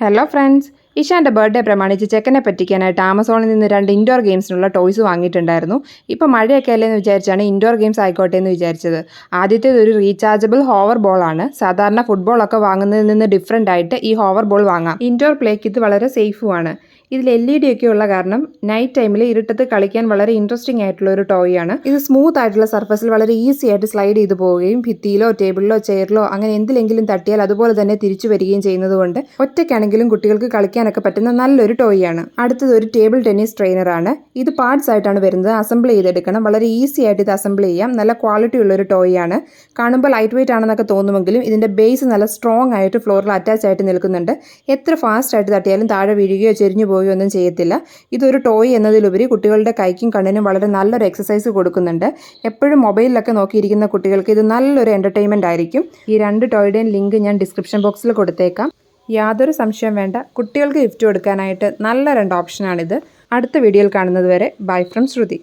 Hello friends ഇഷാന്റെ birthday പ്രമാണിച്ച് ചെക്കനെ പറ്റിക്കാനായിട്ട് ആമസോണിൽ നിന്ന് രണ്ട് ഇൻഡോർ ഗെയിംസിനുള്ള ടോയ്സ് വാങ്ങിയിട്ടുണ്ടായിരുന്നു. ഇപ്പോൾ മഴയൊക്കെ അല്ലേന്ന് വിചാരിച്ചാണ് ഇൻഡോർ ഗെയിംസ് ആയിക്കോട്ടെ എന്ന് വിചാരിച്ചത്. ആദ്യത്തേത് ഒരു റീചാർജബിൾ ഹോവർ ബോൾ ആണ്. സാധാരണ ഫുട്ബോളൊക്കെ വാങ്ങുന്നതിൽ നിന്ന് ഡിഫറെന്റ് ആയിട്ട് ഈ ഹോവർ ബോൾ വാങ്ങാം. ഇൻഡോർ പ്ലേക്ക് ഇത് വളരെ സേഫുമാണ് ഇതിൽ എൽ ഇ ഡി ഒക്കെ ഉള്ള കാരണം നൈറ്റ് ടൈമിൽ ഇരുട്ടത്ത് കളിക്കാൻ വളരെ ഇൻട്രസ്റ്റിംഗ് ആയിട്ടുള്ള ഒരു ടോയ് ആണ്. ഇത് സ്മൂത്ത് ആയിട്ടുള്ള സർഫസിൽ വളരെ ഈസി ആയിട്ട് സ്ലൈഡ് ചെയ്തു പോവുകയും ഭിത്തിയിലോ ടേബിളിലോ ചെയറിലോ അങ്ങനെ എന്തിലെങ്കിലും തട്ടിയാൽ അതുപോലെ തന്നെ തിരിച്ചു വരികയും ചെയ്യുന്നതുകൊണ്ട് ഒറ്റയ്ക്കാണെങ്കിലും കുട്ടികൾക്ക് കളിക്കാനൊക്കെ പറ്റുന്ന നല്ലൊരു ടോയ് ആണ്. അടുത്തത് ഒരു ടേബിൾ ടെന്നീസ് ട്രെയിനർ ആണ്. ഇത് പാർട്സ് ആയിട്ടാണ് വരുന്നത്. അസംബിൾ ചെയ്തെടുക്കണം. വളരെ ഈസി ആയിട്ട് ഇത് അസംബിൾ ചെയ്യാം. നല്ല ക്വാളിറ്റി ഉള്ള ഒരു ടോയ് ആണ്. കാണുമ്പോൾ ലൈറ്റ് വെയിറ്റ് ആണെന്നൊക്കെ തോന്നുമെങ്കിലും ഇതിന്റെ ബേസ് നല്ല സ്ട്രോങ് ആയിട്ട് ഫ്ലോറിൽ അറ്റാച്ച് ആയിട്ട് നിൽക്കുന്നുണ്ട്. എത്ര ഫാസ്റ്റ് ആയിട്ട് തട്ടിയാലും താഴെ വീഴുകയോ ചെരിഞ്ഞു പോവുകയോ ഒന്നും ചെയ്യത്തില്ല. ഇതൊരു ടോയ് എന്നതിലുപരി കുട്ടികളുടെ കൈക്കും കണ്ണിനും വളരെ നല്ലൊരു എക്സസൈസ് കൊടുക്കുന്നുണ്ട്. എപ്പോഴും മൊബൈലിലൊക്കെ നോക്കിയിരിക്കുന്ന കുട്ടികൾക്ക് ഇത് നല്ലൊരു എന്റർടൈൻമെന്റ് ആയിരിക്കും. ഈ രണ്ട് ടോയുടെയും ലിങ്ക് ഞാൻ ഡിസ്ക്രിപ്ഷൻ ബോക്സിൽ കൊടുത്തേക്കാം. യാതൊരു സംശയം വേണ്ട. കുട്ടികൾക്ക് ഗിഫ്റ്റ് കൊടുക്കാനായിട്ട് നല്ല രണ്ട് ഓപ്ഷനാണിത് അടുത്ത വീഡിയോയിൽ കാണുന്നത് വരെ ബൈ ഫ്രം ശ്രുതി.